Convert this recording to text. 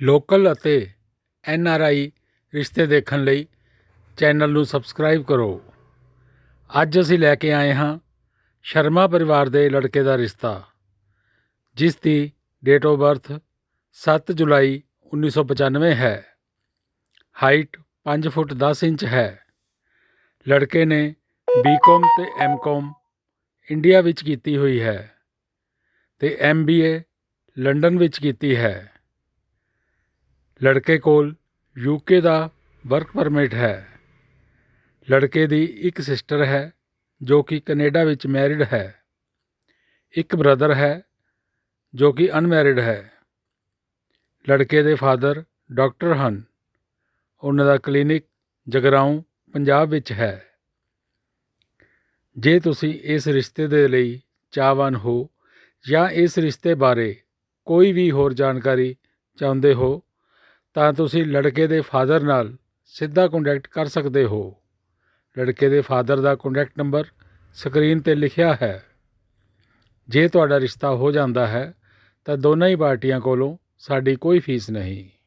Local ਅਤੇ N R I ਰਿਸ਼ਤੇ ਦੇਖਣ ਲਈ ਚੈਨਲ ਨੂੰ ਸਬਸਕ੍ਰਾਈਬ ਕਰੋ। ਅੱਜ ਅਸੀਂ ਲੈ ਕੇ ਆਏ ਹਾਂ ਸ਼ਰਮਾ ਪਰਿਵਾਰ ਦੇ ਲੜਕੇ ਦਾ ਰਿਸ਼ਤਾ, ਜਿਸ ਦੀ ਡੇਟ ਆਫ ਬਰਥ 7 ਜੁਲਾਈ 1995 ਹੈ। ਹਾਈਟ 5 ਫੁੱਟ 10 ਇੰਚ ਹੈ। ਲੜਕੇ ਨੇ ਬੀਕਾਮ ਤੇ ਐਮਕਾਮ ਇੰਡੀਆ ਵਿੱਚ ਕੀਤੀ ਹੋਈ ਹੈ ਤੇ ਐਮਬੀਏ ਲੰਡਨ ਵਿੱਚ ਕੀਤੀ ਹੈ। ਲੜਕੇ ਕੋਲ ਯੂਕੇ ਦਾ ਵਰਕ ਪਰਮਿਟ ਹੈ। ਲੜਕੇ ਦੀ ਇੱਕ ਸਿਸਟਰ ਹੈ, ਜੋ ਕਿ ਕੈਨੇਡਾ ਵਿੱਚ ਮੈਰਿਡ ਹੈ। ਇੱਕ ਬ੍ਰਦਰ ਹੈ, ਜੋ ਕਿ ਅਨਮੈਰਿਡ ਹੈ। ਲੜਕੇ ਦੇ ਫਾਦਰ ਡਾਕਟਰ ਹਨ। ਉਹਨਾਂ ਦਾ ਕਲੀਨਿਕ ਜਗਰਾਉਂ, ਪੰਜਾਬ ਵਿੱਚ ਹੈ। ਜੇ ਤੁਸੀਂ ਇਸ ਰਿਸ਼ਤੇ ਦੇ ਲਈ ਚਾਹਵਾਨ ਹੋ ਜਾਂ ਇਸ ਰਿਸ਼ਤੇ ਬਾਰੇ ਕੋਈ ਵੀ ਹੋਰ ਜਾਣਕਾਰੀ ਚਾਹੁੰਦੇ ਹੋ ਤਾਂ ਤੁਸੀਂ ਲੜਕੇ ਦੇ ਫਾਦਰ ਨਾਲ ਸਿੱਧਾ ਕੰਟੈਕਟ ਕਰ ਸਕਦੇ ਹੋ। ਲੜਕੇ ਦੇ ਫਾਦਰ ਦਾ ਕੰਟੈਕਟ ਨੰਬਰ ਸਕਰੀਨ ਤੇ ਲਿਖਿਆ ਹੈ। ਜੇ ਤੁਹਾਡਾ ਰਿਸ਼ਤਾ ਹੋ ਜਾਂਦਾ ਹੈ, ਤਾਂ ਦੋਨਾਂ ਹੀ ਪਾਰਟੀਆਂ ਕੋਲੋਂ ਸਾਡੀ ਕੋਈ ਫੀਸ ਨਹੀਂ।